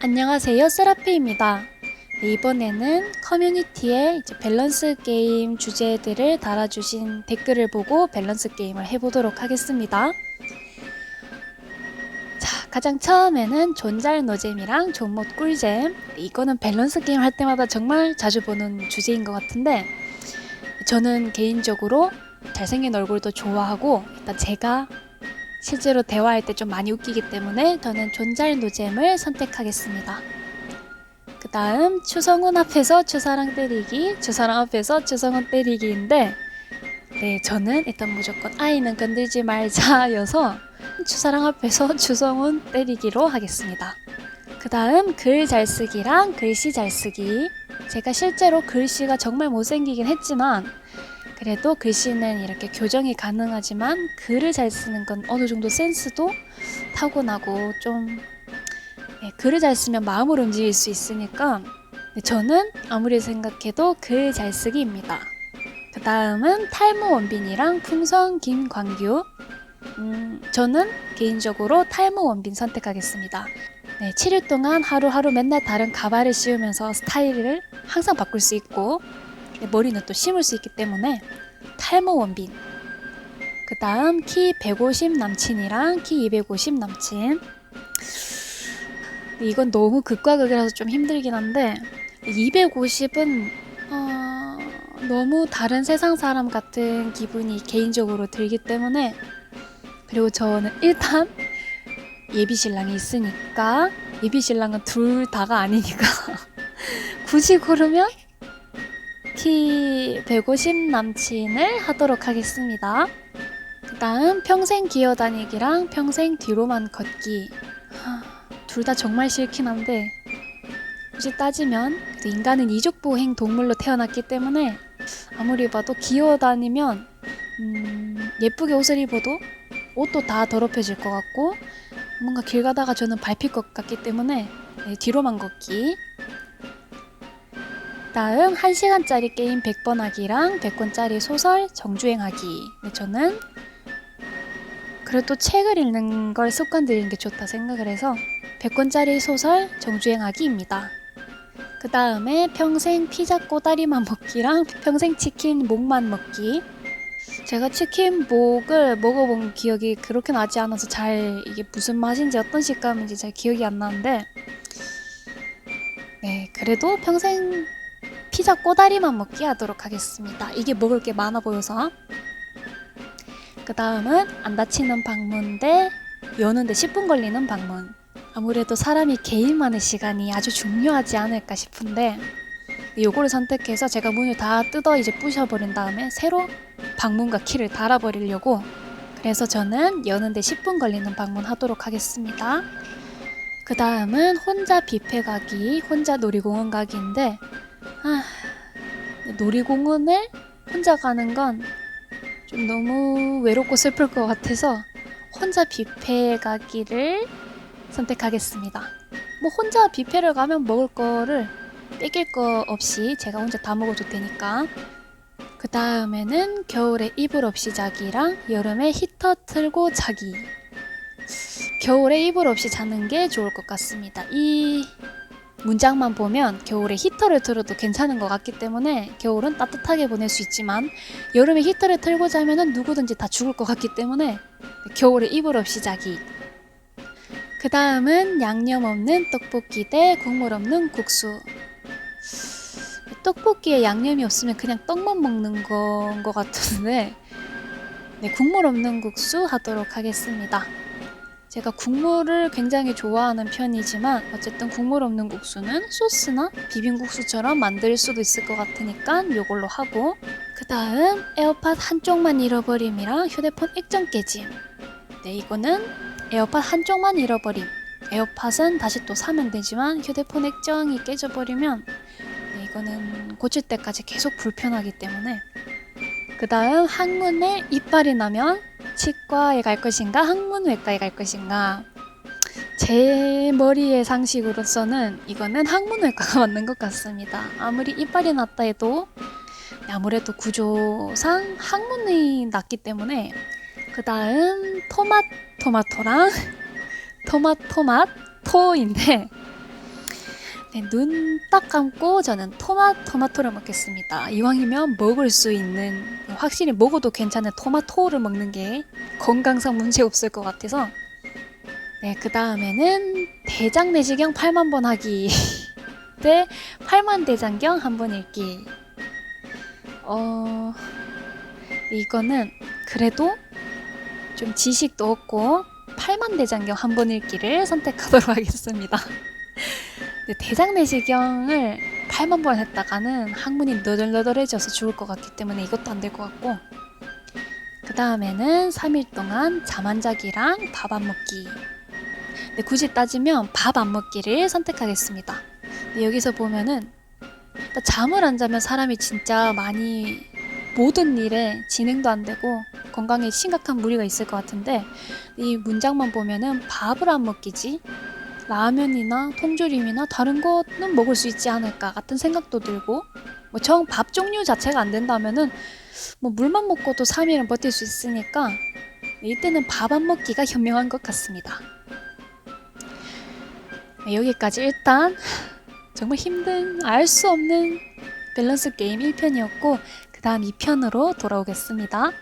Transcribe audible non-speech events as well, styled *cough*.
안녕하세요, 세라피입니다. 네, 이번에는 커뮤니티에 이제 밸런스 게임 주제들을 달아주신 댓글을 보고 밸런스 게임을 해보도록 하겠습니다. 자, 가장 처음에는 존잘 노잼이랑 존못 꿀잼. 이거는 밸런스 게임 할 때마다 정말 자주 보는 주제인 것 같은데, 저는 개인적으로 잘생긴 얼굴도 좋아하고, 일단 제가 실제로 대화할 때 좀 많이 웃기기 때문에 저는 존잘 노잼을 선택하겠습니다. 그 다음 추성훈 앞에서 추사랑 때리기, 추사랑 앞에서 추성훈 때리기인데 네 저는 일단 무조건 아이는 건들지 말자여서 추사랑 앞에서 *laughs* 추성훈 때리기로 하겠습니다. 그 다음 글 잘 쓰기랑 글씨 잘 쓰기 제가 실제로 글씨가 정말 못생기긴 했지만 그래도 글씨는 이렇게 교정이 가능하지만 글을 잘 쓰는 건 어느 정도 센스도 타고나고 좀 네, 글을 잘 쓰면 마음을 움직일 수 있으니까 네, 저는 아무리 생각해도 글 잘 쓰기입니다. 그 다음은 탈모 원빈이랑 풍선 김광규. 음, 저는 개인적으로 탈모 원빈 선택하겠습니다. 네, 7일 동안 하루하루 맨날 다른 가발을 씌우면서 스타일을 항상 바꿀 수 있고 네, 머리는 또 심을 수 있기 때문에 탈모 원빈. 그 다음 키 150 남친이랑 키 250 남친. 이건 너무 극과 극이라서 좀 힘들긴 한데 250은 어, 너무 다른 세상 사람 같은 기분이 개인적으로 들기 때문에 그리고 저는 일단 예비 신랑이 있으니까 예비 신랑은 둘 다가 아니니까 *laughs* 굳이 고르면 키 150 남친을 하도록 하겠습니다. 그 다음 평생 기어다니기랑 평생 뒤로만 걷기. 둘 다 정말 싫긴 한데 굳이 따지면 인간은 이족보행 동물로 태어났기 때문에 아무리 봐도 기어다니면 음, 예쁘게 옷을 입어도 옷도 다 더럽혀질 것 같고 뭔가 길 가다가 저는 밟힐 것 같기 때문에 네, 뒤로만 걷기 다음 1시간짜리 게임 100번 하기랑 100권짜리 소설 정주행 하기 네, 저는 그래도 책을 읽는 걸 습관 들이는 게 좋다 생각을 해서 100권짜리 소설 정주행 하기입니다. 그 다음에 평생 피자 꼬다리만 먹기랑 평생 치킨 목만 먹기. 제가 치킨 목을 먹어본 기억이 그렇게 나지 않아서 잘 이게 무슨 맛인지 어떤 식감인지 잘 기억이 안 나는데 네 그래도 평생 피자 꼬다리만 먹기 하도록 하겠습니다. 이게 먹을 게 많아 보여서 그 다음은 안 다치는 방문 대 여는데 10분 걸리는 방문 아무래도 사람이 개인만의 시간이 아주 중요하지 않을까 싶은데 요거를 선택해서 제가 문을 다 뜯어 이제 부셔버린 다음에 새로 방문과 키를 달아버리려고 그래서 저는 여는데 10분 걸리는 방문 하도록 하겠습니다. 그 다음은 혼자 뷔페 가기, 혼자 놀이공원 가기인데 아, 놀이공원을 혼자 가는 건 좀 너무 외롭고 슬플 것 같아서 혼자 뷔페 가기를 선택하겠습니다. 뭐 혼자 뷔페를 가면 먹을 거를 뺏길 거 없이 제가 혼자 다 먹어도 되니까. 그 다음에는 겨울에 이불 없이 자기랑 여름에 히터 틀고 자기. 겨울에 이불 없이 자는 게 좋을 것 같습니다. 이 문장만 보면 겨울에 히터를 틀어도 괜찮은 것 같기 때문에 겨울은 따뜻하게 보낼 수 있지만 여름에 히터를 틀고 자면은 누구든지 다 죽을 것 같기 때문에 겨울에 이불 없이 자기 그 다음은 양념 없는 떡볶이 대 국물 없는 국수. 떡볶이에 양념이 없으면 그냥 떡만 먹는 건 것 같은데, 네, 국물 없는 국수 하도록 하겠습니다. 제가 국물을 굉장히 좋아하는 편이지만, 어쨌든 국물 없는 국수는 소스나 비빔국수처럼 만들 수도 있을 것 같으니까 이걸로 하고, 그 다음 에어팟 한쪽만 잃어버림이랑 휴대폰 액정 깨짐. 네, 이거는 에어팟 한쪽만 잃어버림. 에어팟은 다시 또 사면 되지만 휴대폰 액정이 깨져버리면 네, 이거는 고칠 때까지 계속 불편하기 때문에 그 다음 항문에 이빨이 나면 치과에 갈 것인가 항문외과에 갈 것인가 제 머리의 상식으로서는 이거는 항문외과가 *laughs* 맞는 것 같습니다. 아무리 이빨이 났다 해도 아무래도 구조상 항문이 났기 때문에 그 다음 토맛 토마토랑 *laughs* 토마토맛 토인데 네, 눈 딱 감고 저는 토마, 토마토를 먹겠습니다. 이왕이면 먹을 수 있는 확실히 먹어도 괜찮은 토마토를 먹는 게 건강상 문제 없을 것 같아서 네, 그 다음에는 대장 내시경 8만 번 하기 *laughs* 대 8만 대장경 한 번 읽기 어... 이거는 그래도 좀 지식도 없고 8만 대장경 한 번 읽기를 선택하도록 *laughs* 하겠습니다. 대장 내시경을 8만 번 했다가는 항문이 너덜너덜해져서 죽을 것 같기 때문에 이것도 안 될 것 같고. 그 다음에는 3일 동안 잠 안 자기랑 밥 안 먹기. 근데 굳이 따지면 밥 안 먹기를 선택하겠습니다. 여기서 보면은 잠을 안 자면 사람이 진짜 많이 모든 일에 진행도 안 되고 건강에 심각한 무리가 있을 것 같은데 이 문장만 보면은 밥을 안 먹기지 라면이나 통조림이나 다른 거는 먹을 수 있지 않을까 같은 생각도 들고 뭐 정 밥 종류 자체가 안 된다면은 뭐 물만 먹고도 3일은 버틸 수 있으니까 이때는 밥 안 먹기가 현명한 것 같습니다. 네, 여기까지 일단 정말 힘든 알 수 없는 밸런스 게임 1편이었고 그 다음 2편으로 돌아오겠습니다.